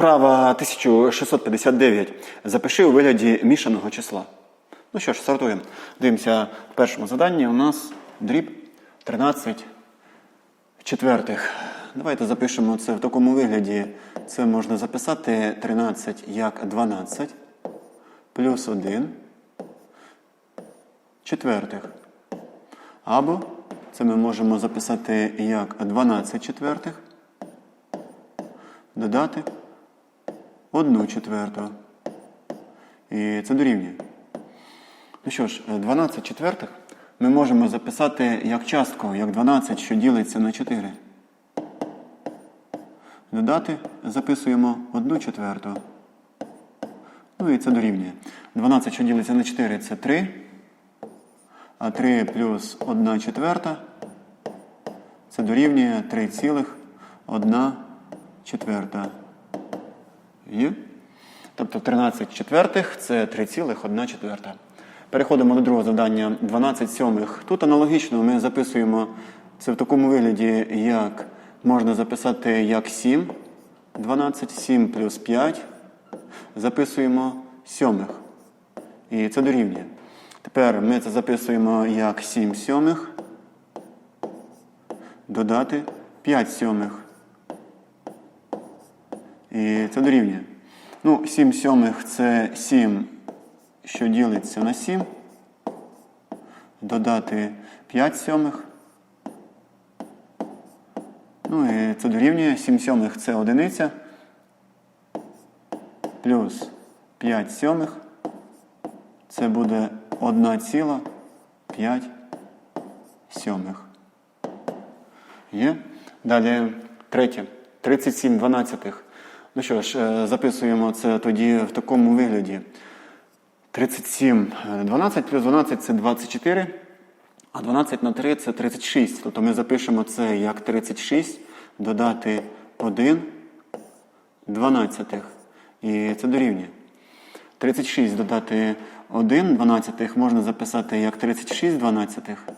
Вправа 1659. Запиши у вигляді мішаного числа. Ну що ж, стартуємо. Дивимося в першому заданні. У нас дріб 13 четвертих. Давайте запишемо це в такому вигляді. Це можна записати 13 як 12 плюс 1 четвертих. Або це ми можемо записати як 12 четвертих. Додати 1 четверту. І це дорівнює. Ну що ж, 12 четвертих ми можемо записати як частку, як 12, що ділиться на 4. Додати записуємо 1 четверту. Ну і це дорівнює. 12, що ділиться на 4, це 3. А 3 плюс 1 четверта. Це дорівнює 3,1 четверта. Тобто 13 четвертих це 3,1 четверта. Переходимо до другого завдання 12 сьомих. Тут аналогічно ми записуємо це в такому вигляді, як можна записати як 7. 12, 7 плюс 5. Записуємо сьомих. І це дорівнює. Тепер ми це записуємо як 7 сьомих. Додати 5 сьомих. І це дорівнює. Ну, 7 сьомих це 7, що ділиться на 7. Додати 5 сьомих. Ну і це дорівнює. 7 сьомих це одиниця. Плюс 5 сьомих. Це буде 1,5 сьомих. Є? Далі третє. 37 дванадцятих. Ну що ж, е, записуємо це тоді в такому вигляді. 37, е, 12 плюс 12 це 24, а 12 на 3 це 36. Тобто ми запишемо це як 36, додати 1 дванадцятих. І це дорівнює. 36 додати 1 дванадцятих можна записати як 36 дванадцятих.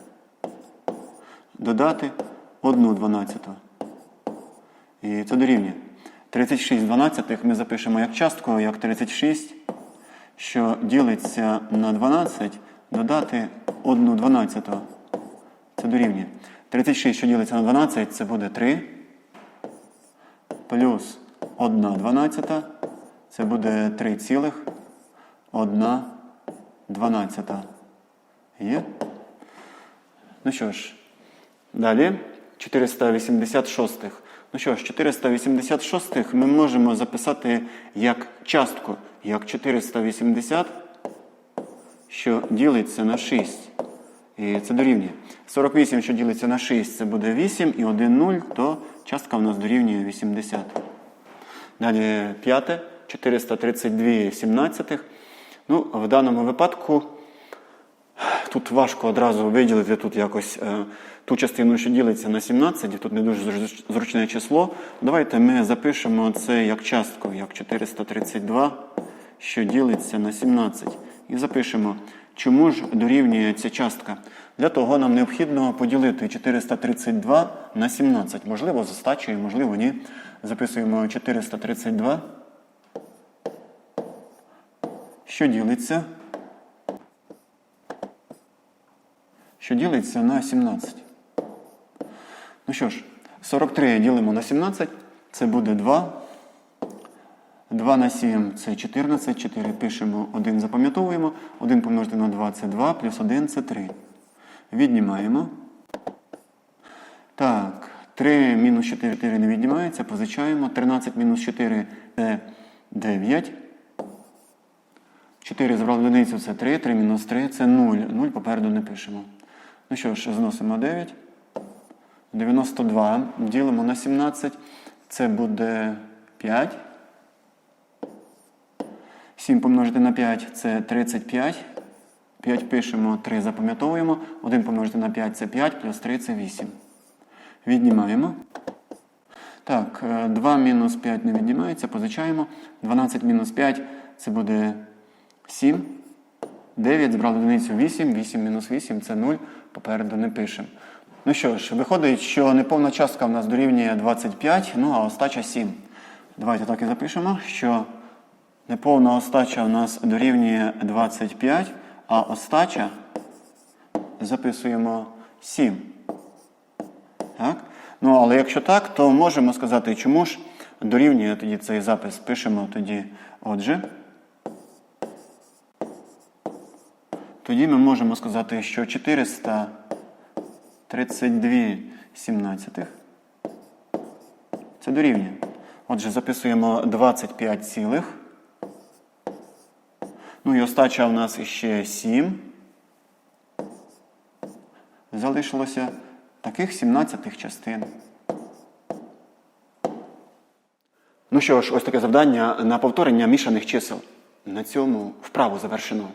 Додати 1 дванадцяту. І це дорівнює. 36 дванадцятих ми запишемо як частку, як 36, що ділиться на 12, додати 1 дванадцяту. Це дорівнює. 36, що ділиться на 12, це буде 3. Плюс 1 дванадцята. Це буде 3,1 дванадцята. Є? Ну що ж, далі 486. Ну що ж, 486 ми можемо записати як частку, як 480, що ділиться на 6. І це дорівнює. 48, що ділиться на 6, це буде 8 і 1 0, то частка в нас дорівнює 80. Далі п'яте, 432 17. Ну, в даному випадку тут важко одразу виділити тут якось е, ту частину, що ділиться на 17, і тут не дуже зручне число. Давайте ми запишемо це як частку, як 432, що ділиться на 17. І запишемо, чому ж дорівнює ця частка. Для того нам необхідно поділити 432 на 17. Можливо, з остачею, можливо, ні. Записуємо 432, що ділиться що ділиться на 17. Ну що ж, 43 ділимо на 17, це буде 2. 2 на 7 це 14, 4 пишемо, 1 запам'ятовуємо. 1 помножити на 2 це 2, плюс 1 це 3. Віднімаємо. Так, 3 мінус 4, 4 не віднімається, позичаємо. 13 мінус 4 це 9. 4 забрали одиницю, це 3, 3 мінус 3 це 0. 0 попереду не пишемо. Ну що ж, зносимо 9. 92 ділимо на 17. Це буде 5. 7 помножити на 5 це 35. 5 пишемо, 3 запам'ятовуємо. 1 помножити на 5 це 5, плюс 3 це 8. Віднімаємо. Так, е, 2 мінус 5 не віднімається, позичаємо. 12 мінус 5 це буде 7. 9, збрали одиницю 8, 8 мінус 8 це 0, попереду не пишемо. Ну що ж, виходить, що неповна частка в нас дорівнює 25, ну а остача 7. Давайте так і запишемо, що неповна остача у нас дорівнює 25, а остача записуємо 7. Так? Ну, але якщо так, то можемо сказати, чому ж дорівнює тоді цей запис. Пишемо тоді, отже. Тоді ми можемо сказати, що 432 сімнадцятих це дорівнює. Отже, записуємо 25 цілих. Ну і остача у нас ще 7. Залишилося таких 17 частин. Ну що ж, ось таке завдання на повторення мішаних чисел. На цьому вправу завершено.